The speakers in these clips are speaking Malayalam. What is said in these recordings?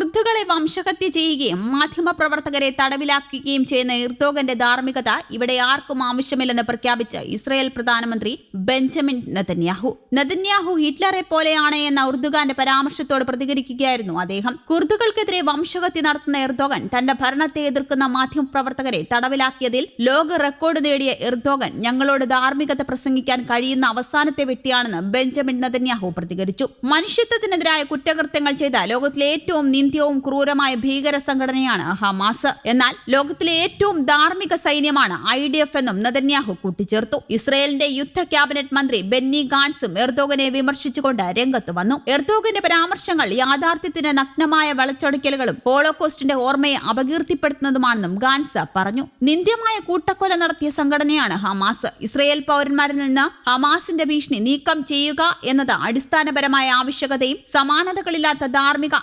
കുർദുകളെ വംശഹത്യ ചെയ്യുകയും മാധ്യമപ്രവർത്തകരെ തടവിലാക്കുകയും ചെയ്യുന്ന ഇർദോഗന്റെ ധാർമ്മികത ഇവിടെ ആർക്കും ആവശ്യമില്ലെന്ന് പ്രഖ്യാപിച്ച് ഇസ്രായേൽ പ്രധാനമന്ത്രി ബെഞ്ചമിൻ നതന്യാഹു. നതന്യാഹു ഹിറ്റ്ലറെ പോലെയാണ് എന്ന ഉർദുഗാന്റെ പരാമർശത്തോട് പ്രതികരിക്കുകയായിരുന്നു അദ്ദേഹം. കുർദുകൾക്കെതിരെ വംശഹത്യ നടത്തുന്ന ഇർദോഗൻ തന്റെ ഭരണത്തെ എതിർക്കുന്ന മാധ്യമപ്രവർത്തകരെ തടവിലാക്കിയതിൽ ലോക റെക്കോർഡ് നേടിയ ഇർദോഗൻ ഞങ്ങളോട് ധാർമ്മികത പ്രസംഗിക്കാൻ കഴിയുന്ന അവസാനത്തെ വ്യക്തിയാണെന്ന് ബെഞ്ചമിൻ നതന്യാഹു പ്രതികരിച്ചു. മനുഷ്യത്വത്തിനെതിരായ കുറ്റകൃത്യങ്ങൾ ചെയ്ത ലോകത്തിലെ ഏറ്റവും നിന്ദ്യവും ക്രൂരമായ ഭീകര സംഘടനയാണ് ഹമാസ്. എന്നാൽ ലോകത്തിലെ ഏറ്റവും ധാർമ്മിക സൈന്യമാണ് ഐ ഡി എഫ് എന്നും നദന്യാഹു കൂട്ടിച്ചേർത്തു. ഇസ്രയേലിന്റെ യുദ്ധ ക്യാബിനറ്റ് മന്ത്രി ബെന്നി ഗാൻസും എർദോഗനെ വിമർശിച്ചുകൊണ്ട് രംഗത്ത് വന്നു. എർദോഗന്റെ പരാമർശങ്ങൾ യാഥാർത്ഥ്യത്തിന്റെ നഗ്നമായ വളച്ചൊടിക്കലുകളും ഹോളോകോസ്റ്റിന്റെ ഓർമ്മയെ അപകീർത്തിപ്പെടുത്തുന്നതുമാണെന്നും ഗാൻസ് പറഞ്ഞു. നിന്ദ്യമായ കൂട്ടക്കൊല നടത്തിയ സംഘടനയാണ് ഹമാസ്. ഇസ്രയേൽ പൗരന്മാരിൽ നിന്ന് ഹമാസിന്റെ ഭീഷണി നീക്കം ചെയ്യുക എന്നത് അടിസ്ഥാനപരമായ ആവശ്യകതയും സമാനതകളില്ലാത്ത ധാർമ്മിക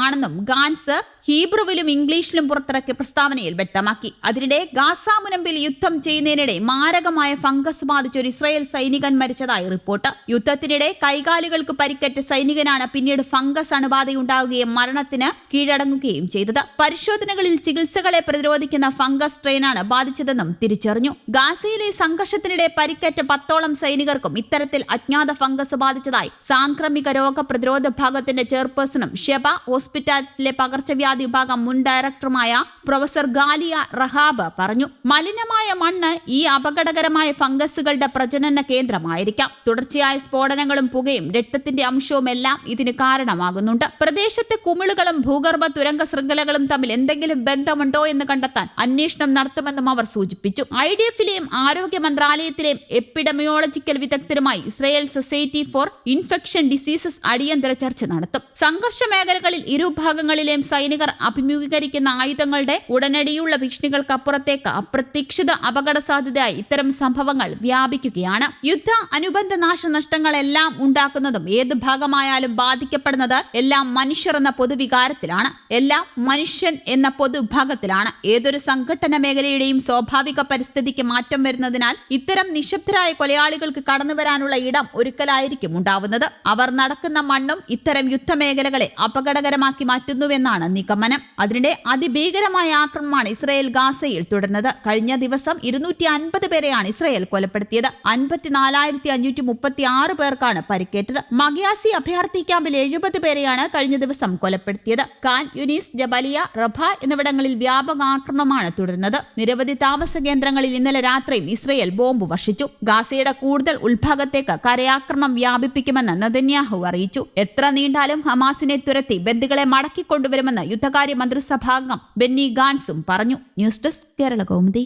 അനിവാര്യതയുമാണെന്നും ഗാൻസ് ഹീബ്രുവിലും ഇംഗ്ലീഷിലും പുറത്തിറക്കിയ പ്രസ്താവനയിൽ വ്യക്തമാക്കി. അതിനിടെ ഗാസ മുനമ്പിൽ യുദ്ധം ചെയ്യുന്നതിനിടെ മാരകമായ ഫംഗസ് ബാധിച്ച ഒരു ഇസ്രായേൽ സൈനികൻ മരിച്ചതായി റിപ്പോർട്ട്. യുദ്ധത്തിനിടെ കൈകാലുകൾക്ക് പരിക്കേറ്റ സൈനികനാണ് പിന്നീട് ഫംഗസ് അണുബാധയുണ്ടാവുകയും മരണത്തിന് കീഴടങ്ങുകയും ചെയ്തത്. പരിശോധനകളിൽ ചികിത്സകളെ പ്രതിരോധിക്കുന്ന ഫംഗസ് ട്രെയിനാണ് ബാധിച്ചതെന്നും തിരിച്ചറിഞ്ഞു. ഗാസയിലെ സംഘർഷത്തിനിടെ പരിക്കേറ്റ പത്തോളം സൈനികർക്കും ഇത്തരത്തിൽ അജ്ഞാത ഫംഗസ് ബാധിച്ചതായി സാംക്രമിക രോഗ പ്രതിരോധ വിഭാഗത്തിന്റെ ചെയർപേഴ്സണും ഷെബ ഹോസ്പിറ്റലിലെ പകർച്ചവ്യാധി വിഭാഗം മുൻ ഡയറക്ടറുമായ പ്രൊഫസർ ഗാലിയ റഹാബ് പറഞ്ഞു മലിനമായ മണ്ണ് ഈ അപകടകരമായ ഫംഗസുകളുടെ പ്രജനന കേന്ദ്രമായിരിക്കാം. തുടർച്ചയായ സ്ഫോടനങ്ങളും പുകയും രക്തത്തിന്റെ അംശവും എല്ലാം ഇതിന് കാരണമാകുന്നുണ്ട്. പ്രദേശത്തെ കുമിളുകളും ഭൂഗർഭ തുരങ്ക ശൃംഖലകളും തമ്മിൽ എന്തെങ്കിലും ബന്ധമുണ്ടോ എന്ന് കണ്ടെത്താൻ അന്വേഷണം നടത്തുമെന്നും അവർ സൂചിപ്പിച്ചു. ഐ ഡി എഫിലെയും ആരോഗ്യ മന്ത്രാലയത്തിലെയും എപ്പിഡമിയോളജിക്കൽ വിദഗ്ധരുമായി Israel society for infection diseases അടിയന്തര ചർച്ച നടത്തും. സംഘർഷ മേഖലകളിൽ ഇരുഭാഗങ്ങളിലെയും സൈനികർ അഭിമുഖീകരിക്കുന്ന ആയുധങ്ങളുടെ ഉടനടിയുള്ള ഭീഷണികൾക്കപ്പുറത്തേക്ക് അപ്രതീക്ഷിത അപകട സാധ്യതയായി ഇത്തരം സംഭവങ്ങൾ വ്യാപിക്കുകയാണ്. യുദ്ധ അനുബന്ധ നാശനഷ്ടങ്ങളെല്ലാം ഉണ്ടാക്കുന്നതും ഏത് ഭാഗമായാലും ബാധിക്കപ്പെടുന്നത് എല്ലാം മനുഷ്യർ എന്ന പൊതുവികാരത്തിലാണ്. എല്ലാം മനുഷ്യൻ എന്ന പൊതുവിഭാഗത്തിലാണ്. ഏതൊരു സംഘടന മേഖലയുടെയും സ്വാഭാവിക പരിസ്ഥിതിക്ക് മാറ്റം വരുന്നതിനാൽ ഇത്തരം നിശബ്ദരായ കൊലയാളികൾക്ക് കടന്നു വരാനുള്ള ഇടം ഒരുക്കലായിരിക്കും ഉണ്ടാവുന്നത്. അവർ നടക്കുന്ന മണ്ണും ഇത്തരം യുദ്ധമേഖലകളെ അപകടകരമാക്കി മാറ്റുന്നുവെന്നാണ് നിഗമനം. അതിനിടെ അതിഭീകരമായ ആക്രമണമാണ് ഇസ്രായേൽ ഗാസയിൽ തുടർന്നത്. കഴിഞ്ഞ ദിവസം ഇരുന്നൂറ്റി അൻപത് പേരെയാണ് ഇസ്രായേൽ കൊലപ്പെടുത്തിയത്. അൻപത്തിനാലായിരത്തി അഞ്ഞൂറ്റി മുപ്പത്തി ആറ് പേർക്കാണ് പരിക്കേറ്റത്. മഗിയാസി അഭയാർത്ഥി ക്യാമ്പിൽ എഴുപത് പേരെയാണ് കഴിഞ്ഞ ദിവസം കൊലപ്പെടുത്തിയത്. കാൻ യുനീസ് ജബലിയ റഭ എന്നിവിടങ്ങളിൽ വ്യാപക ആക്രമണമാണ് തുടരുന്നത്. നിരവധി താമസ കേന്ദ്രങ്ങളിൽ ഇന്നലെ രാത്രിയും ഇസ്രയേൽ ബോംബ് വർഷിച്ചു. ഗാസയുടെ കൂടുതൽ ഉൾഭാഗത്തേക്ക് കരയാക്രമണം വ്യാപിപ്പിക്കുമെന്ന് നദന്യാഹു അറിയിച്ചു. എത്ര നീണ്ടാലും ഹമാസിനെ തുരത്തി ബന്ദികളെ മടക്കിക്കൊണ്ടുവരുമെന്ന് യുദ്ധകാര്യ മന്ത്രിസഭാംഗം ബെന്നി ഗാൻസും പറഞ്ഞു. News desk Kerala Kaumudi.